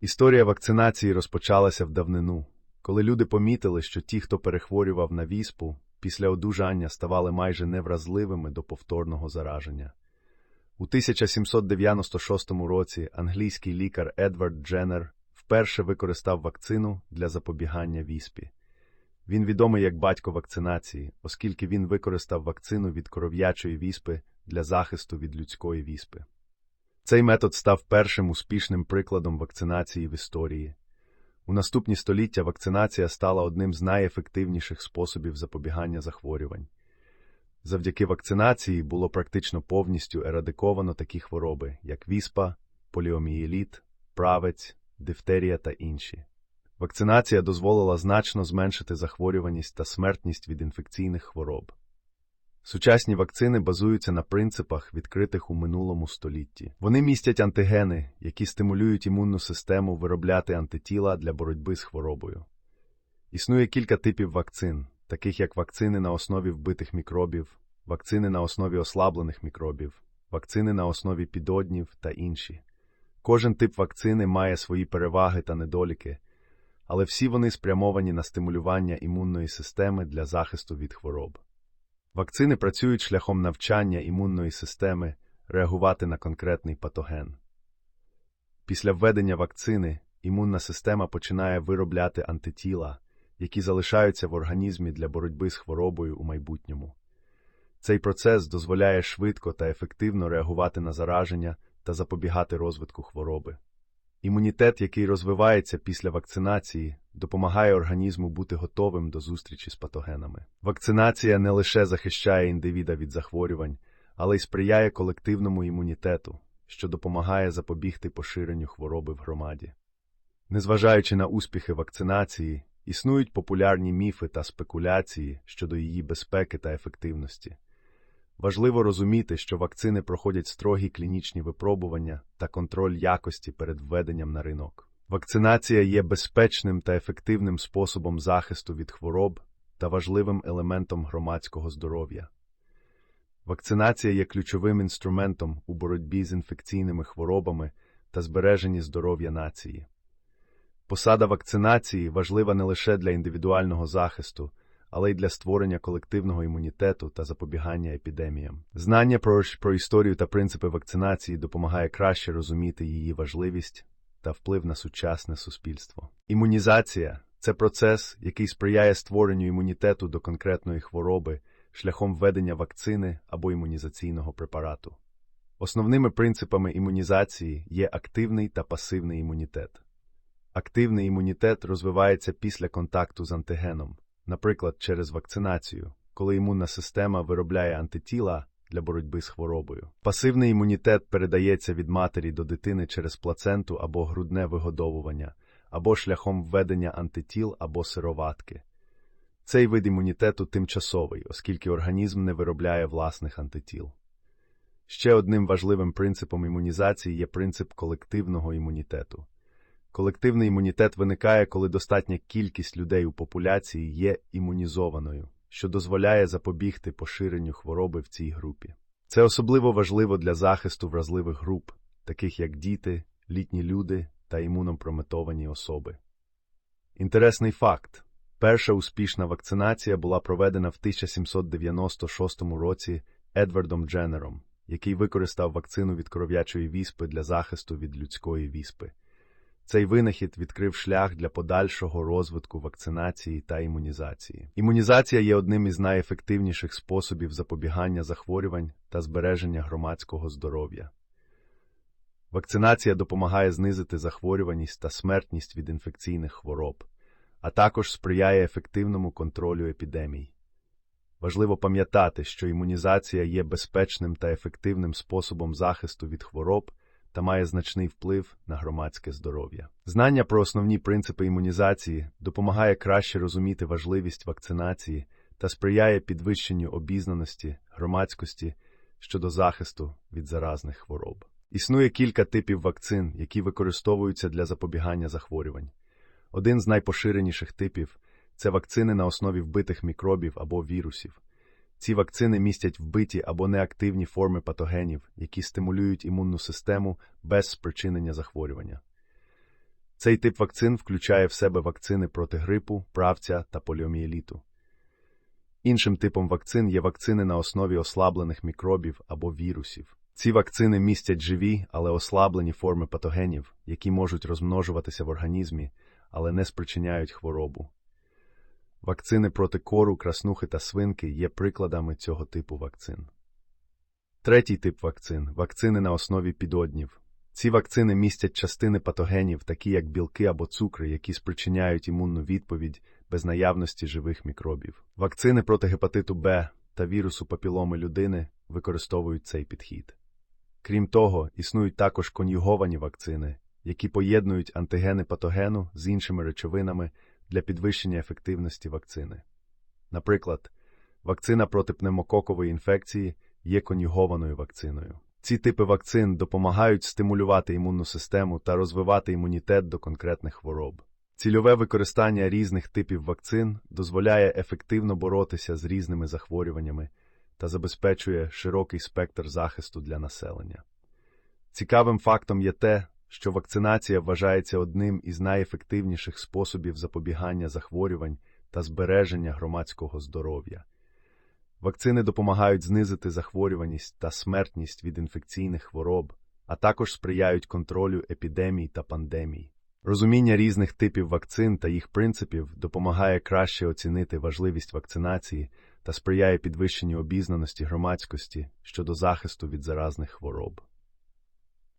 Історія вакцинації розпочалася в давнину, коли люди помітили, що ті, хто перехворював на віспу, після одужання ставали майже невразливими до повторного зараження. У 1796 році англійський лікар Едвард Дженнер вперше використав вакцину для запобігання віспі. Він відомий як батько вакцинації, оскільки він використав вакцину від коров'ячої віспи для захисту від людської віспи. Цей метод став першим успішним прикладом вакцинації в історії. У наступні століття вакцинація стала одним з найефективніших способів запобігання захворювань. Завдяки вакцинації було практично повністю ерадиковано такі хвороби, як віспа, поліомієліт, правець, дифтерія та інші. Вакцинація дозволила значно зменшити захворюваність та смертність від інфекційних хвороб. Сучасні вакцини базуються на принципах, відкритих у минулому столітті. Вони містять антигени, які стимулюють імунну систему виробляти антитіла для боротьби з хворобою. Існує кілька типів вакцин, таких як вакцини на основі вбитих мікробів, вакцини на основі ослаблених мікробів, вакцини на основі підоднів та інші. Кожен тип вакцини має свої переваги та недоліки, але всі вони спрямовані на стимулювання імунної системи для захисту від хвороб. Вакцини працюють шляхом навчання імунної системи реагувати на конкретний патоген. Після введення вакцини імунна система починає виробляти антитіла, які залишаються в організмі для боротьби з хворобою у майбутньому. Цей процес дозволяє швидко та ефективно реагувати на зараження та запобігати розвитку хвороби. Імунітет, який розвивається після вакцинації, допомагає організму бути готовим до зустрічі з патогенами. Вакцинація не лише захищає індивіда від захворювань, але й сприяє колективному імунітету, що допомагає запобігти поширенню хвороби в громаді. Незважаючи на успіхи вакцинації, існують популярні міфи та спекуляції щодо її безпеки та ефективності. Важливо розуміти, що вакцини проходять строгі клінічні випробування та контроль якості перед введенням на ринок. Вакцинація є безпечним та ефективним способом захисту від хвороб та важливим елементом громадського здоров'я. Вакцинація є ключовим інструментом у боротьбі з інфекційними хворобами та збереженні здоров'я нації. Посада вакцинації важлива не лише для індивідуального захисту, але й для створення колективного імунітету та запобігання епідеміям. Знання про, про історію та принципи вакцинації допомагає краще розуміти її важливість та вплив на сучасне суспільство. Імунізація це процес, який сприяє створенню імунітету до конкретної хвороби шляхом введення вакцини або імунізаційного препарату. Основними принципами імунізації є активний та пасивний імунітет. Активний імунітет розвивається після контакту з антигеном, наприклад, через вакцинацію, коли імунна система виробляє антитіла для боротьби з хворобою. Пасивний імунітет передається від матері до дитини через плаценту або грудне вигодовування, або шляхом введення антитіл або сироватки. Цей вид імунітету тимчасовий, оскільки організм не виробляє власних антитіл. Ще одним важливим принципом імунізації є принцип колективного імунітету. Колективний імунітет виникає, коли достатня кількість людей у популяції є імунізованою, що дозволяє запобігти поширенню хвороби в цій групі. Це особливо важливо для захисту вразливих груп, таких як діти, літні люди та імунопрометовані особи. Інтересний факт перша успішна вакцинація була проведена в 1796 році Едвардом Дженнером, який використав вакцину від коров'ячої віспи для захисту від людської віспи. Цей винахід відкрив шлях для подальшого розвитку вакцинації та імунізації. Імунізація є одним із найефективніших способів запобігання захворювань та збереження громадського здоров'я. Вакцинація допомагає знизити захворюваність та смертність від інфекційних хвороб, а також сприяє ефективному контролю епідемій. Важливо пам'ятати, що імунізація є безпечним та ефективним способом захисту від хвороб та має значний вплив на громадське здоров'я. Знання про основні принципи імунізації допомагає краще розуміти важливість вакцинації та сприяє підвищенню обізнаності громадськості щодо захисту від заразних хвороб. Існує кілька типів вакцин, які використовуються для запобігання захворювань. Один з найпоширеніших типів це вакцини на основі вбитих мікробів або вірусів. Ці вакцини містять вбиті або неактивні форми патогенів, які стимулюють імунну систему без спричинення захворювання. Цей тип вакцин включає в себе вакцини проти грипу, правця та поліомієліту. Іншим типом вакцин є вакцини на основі ослаблених мікробів або вірусів. Ці вакцини містять живі, але ослаблені форми патогенів, які можуть розмножуватися в організмі, але не спричиняють хворобу. Вакцини проти кору, краснухи та свинки є прикладами цього типу вакцин. Третій тип вакцин вакцини на основі підоднів. Ці вакцини містять частини патогенів, такі як білки або цукри, які спричиняють імунну відповідь без наявності живих мікробів. Вакцини проти гепатиту Б та вірусу папіломи людини використовують цей підхід. Крім того, існують також конюговані вакцини, які поєднують антигени патогену з іншими речовинами для підвищення ефективності вакцини. Наприклад, вакцина проти пневмококової інфекції є конюгованою вакциною. Ці типи вакцин допомагають стимулювати імунну систему та розвивати імунітет до конкретних хвороб. Цільове використання різних типів вакцин дозволяє ефективно боротися з різними захворюваннями та забезпечує широкий спектр захисту для населення. Цікавим фактом є те, що вакцинація вважається одним із найефективніших способів запобігання захворювань та збереження громадського здоров'я. Вакцини допомагають знизити захворюваність та смертність від інфекційних хвороб, а також сприяють контролю епідемій та пандемій. Розуміння різних типів вакцин та їх принципів допомагає краще оцінити важливість вакцинації та сприяє підвищенню обізнаності громадськості щодо захисту від заразних хвороб.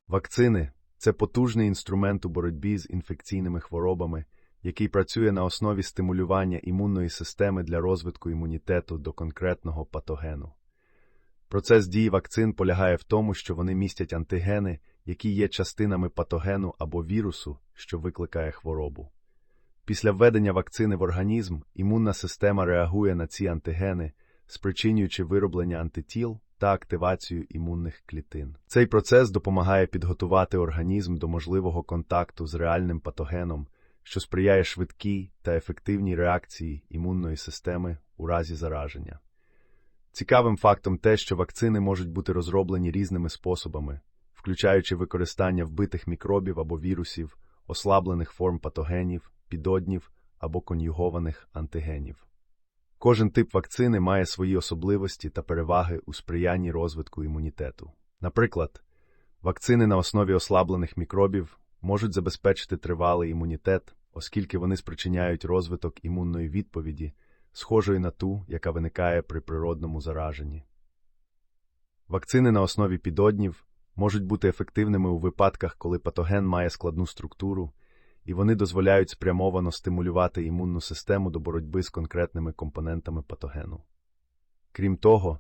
Вакцини це потужний інструмент у боротьбі з інфекційними хворобами, який працює на основі стимулювання імунної системи для розвитку імунітету до конкретного патогену. Процес дії вакцин полягає в тому, що вони містять антигени, які є частинами патогену або вірусу, що викликає хворобу. Після введення вакцини в організм імунна система реагує на ці антигени, спричинюючи вироблення антитіл та активацію імунних клітин. Цей процес допомагає підготувати організм до можливого контакту з реальним патогеном, що сприяє швидкій та ефективній реакції імунної системи у разі зараження. Цікавим фактом те, що вакцини можуть бути розроблені різними способами, включаючи використання вбитих мікробів або вірусів, ослаблених форм патогенів, підоднів або конюгованих антигенів. Кожен тип вакцини має свої особливості та переваги у сприянні розвитку імунітету. Наприклад, вакцини на основі ослаблених мікробів можуть забезпечити тривалий імунітет, оскільки вони спричиняють розвиток імунної відповіді, схожої на ту, яка виникає при природному зараженні. Вакцини на основі підоднів можуть бути ефективними у випадках, коли патоген має складну структуру, і вони дозволяють спрямовано стимулювати імунну систему до боротьби з конкретними компонентами патогену. Крім того,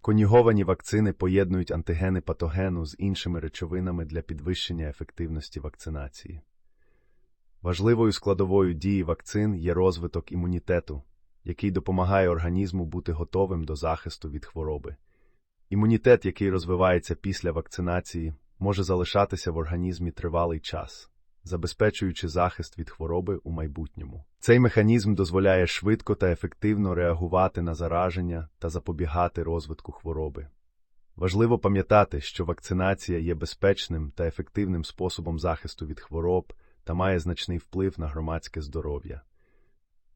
конюговані вакцини поєднують антигени патогену з іншими речовинами для підвищення ефективності вакцинації. Важливою складовою дії вакцин є розвиток імунітету, який допомагає організму бути готовим до захисту від хвороби. Імунітет, який розвивається після вакцинації, може залишатися в організмі тривалий час, забезпечуючи захист від хвороби у майбутньому. Цей механізм дозволяє швидко та ефективно реагувати на зараження та запобігати розвитку хвороби. Важливо пам'ятати, що вакцинація є безпечним та ефективним способом захисту від хвороб та має значний вплив на громадське здоров'я.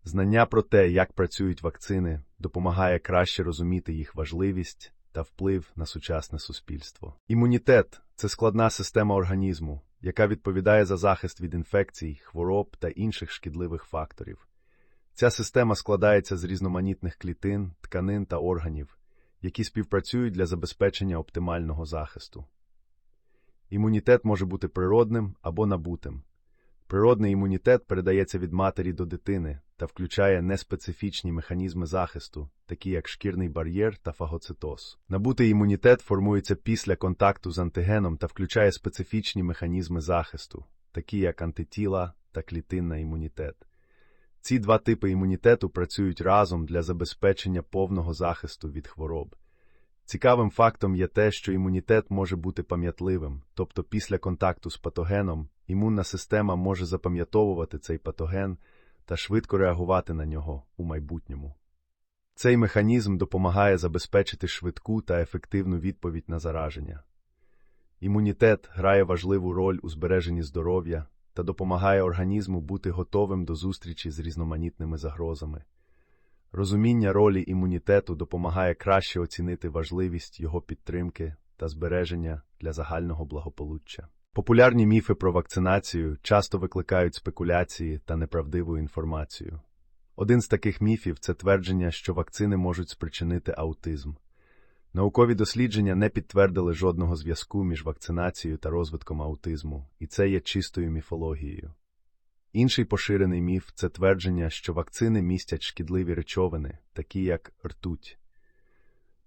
Знання про те, як працюють вакцини, допомагає краще розуміти їх важливість та вплив на сучасне суспільство. Імунітет це складна система організму, яка відповідає за захист від інфекцій, хвороб та інших шкідливих факторів. Ця система складається з різноманітних клітин, тканин та органів, які співпрацюють для забезпечення оптимального захисту. Імунітет може бути природним або набутим. Природний імунітет передається від матері до дитини та включає неспецифічні механізми захисту, такі як шкірний бар'єр та фагоцитоз. Набутий імунітет формується після контакту з антигеном та включає специфічні механізми захисту, такі як антитіла та клітинна імунітет. Ці два типи імунітету працюють разом для забезпечення повного захисту від хвороб. Цікавим фактом є те, що імунітет може бути пам'ятливим, тобто після контакту з патогеном імунна система може запам'ятовувати цей патоген та швидко реагувати на нього у майбутньому. Цей механізм допомагає забезпечити швидку та ефективну відповідь на зараження. Імунітет грає важливу роль у збереженні здоров'я та допомагає організму бути готовим до зустрічі з різноманітними загрозами. Розуміння ролі імунітету допомагає краще оцінити важливість його підтримки та збереження для загального благополуччя. Популярні міфи про вакцинацію часто викликають спекуляції та неправдиву інформацію. Один з таких міфів це твердження, що вакцини можуть спричинити аутизм. Наукові дослідження не підтвердили жодного зв'язку між вакцинацією та розвитком аутизму, і це є чистою міфологією. Інший поширений міф це твердження, що вакцини містять шкідливі речовини, такі як ртуть.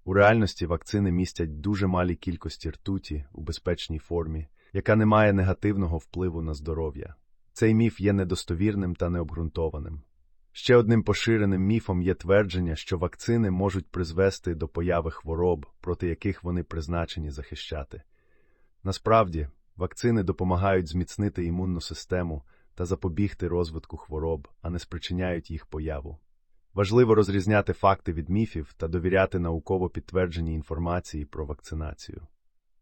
У реальності вакцини містять дуже малі кількості ртуті у безпечній формі, яка не має негативного впливу на здоров'я. Цей міф є недостовірним та необґрунтованим. Ще одним поширеним міфом є твердження, що вакцини можуть призвести до появи хвороб, проти яких вони призначені захищати. Насправді, вакцини допомагають зміцнити імунну систему та запобігти розвитку хвороб, а не спричиняють їх появу. Важливо розрізняти факти від міфів та довіряти науково підтвердженій інформації про вакцинацію.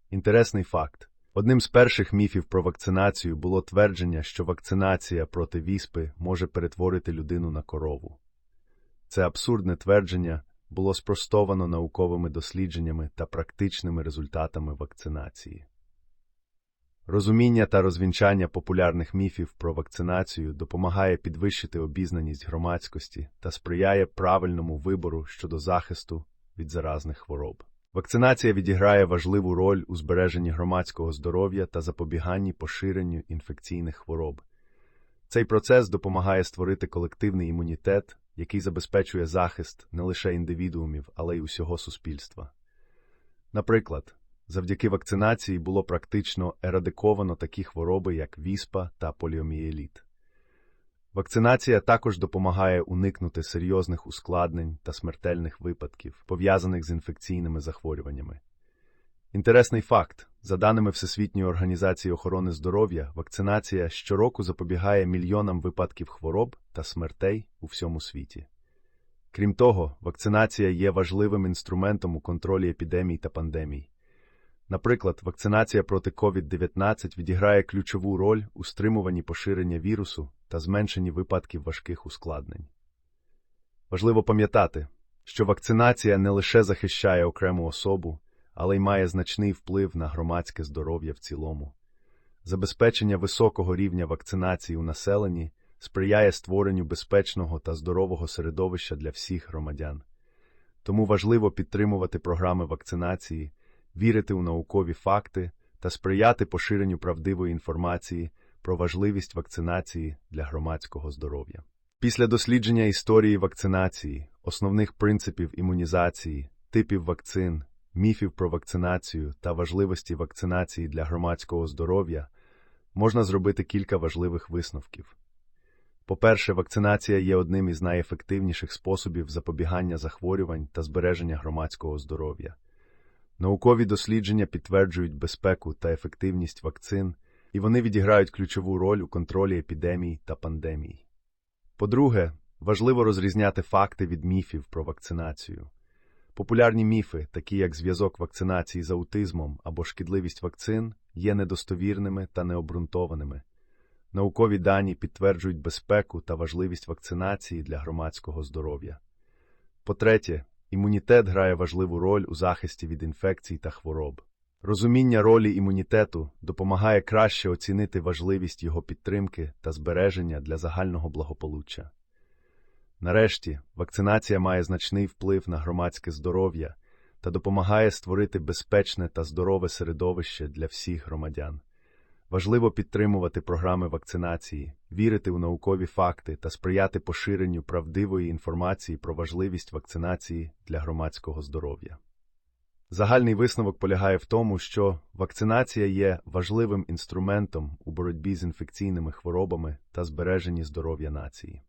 Інтересний факт. Одним з перших міфів про вакцинацію було твердження, що вакцинація проти віспи може перетворити людину на корову. Це абсурдне твердження було спростовано науковими дослідженнями та практичними результатами вакцинації. Розуміння та розвінчання популярних міфів про вакцинацію допомагає підвищити обізнаність громадськості та сприяє правильному вибору щодо захисту від заразних хвороб. Вакцинація відіграє важливу роль у збереженні громадського здоров'я та запобіганні поширенню інфекційних хвороб. Цей процес допомагає створити колективний імунітет, який забезпечує захист не лише індивідуумів, але й усього суспільства. Наприклад, завдяки вакцинації було практично ерадиковано такі хвороби, як віспа та поліомієліт. Вакцинація також допомагає уникнути серйозних ускладнень та смертельних випадків, пов'язаних з інфекційними захворюваннями. Інтересний факт: за даними Всесвітньої організації охорони здоров'я, вакцинація щороку запобігає мільйонам випадків хвороб та смертей у всьому світі. Крім того, вакцинація є важливим інструментом у контролі епідемій та пандемій. Наприклад, вакцинація проти COVID-19 відіграє ключову роль у стримуванні поширення вірусу та зменшенні випадків важких ускладнень. Важливо пам'ятати, що вакцинація не лише захищає окрему особу, але й має значний вплив на громадське здоров'я в цілому. Забезпечення високого рівня вакцинації у населенні сприяє створенню безпечного та здорового середовища для всіх громадян. Тому важливо підтримувати програми вакцинації, вірити у наукові факти та сприяти поширенню правдивої інформації про важливість вакцинації для громадського здоров'я. Після дослідження історії вакцинації, основних принципів імунізації, типів вакцин, міфів про вакцинацію та важливості вакцинації для громадського здоров'я, можна зробити кілька важливих висновків. По-перше, вакцинація є одним із найефективніших способів запобігання захворювань та збереження громадського здоров'я. Наукові дослідження підтверджують безпеку та ефективність вакцин, і вони відіграють ключову роль у контролі епідемій та пандемій. По-друге, важливо розрізняти факти від міфів про вакцинацію. Популярні міфи, такі як зв'язок вакцинації з аутизмом або шкідливість вакцин, є недостовірними та необґрунтованими. Наукові дані підтверджують безпеку та важливість вакцинації для громадського здоров'я. По-третє, імунітет грає важливу роль у захисті від інфекцій та хвороб. Розуміння ролі імунітету допомагає краще оцінити важливість його підтримки та збереження для загального благополуччя. Нарешті, вакцинація має значний вплив на громадське здоров'я та допомагає створити безпечне та здорове середовище для всіх громадян. Важливо підтримувати програми вакцинації, вірити у наукові факти та сприяти поширенню правдивої інформації про важливість вакцинації для громадського здоров'я. Загальний висновок полягає в тому, що вакцинація є важливим інструментом у боротьбі з інфекційними хворобами та збереженні здоров'я нації.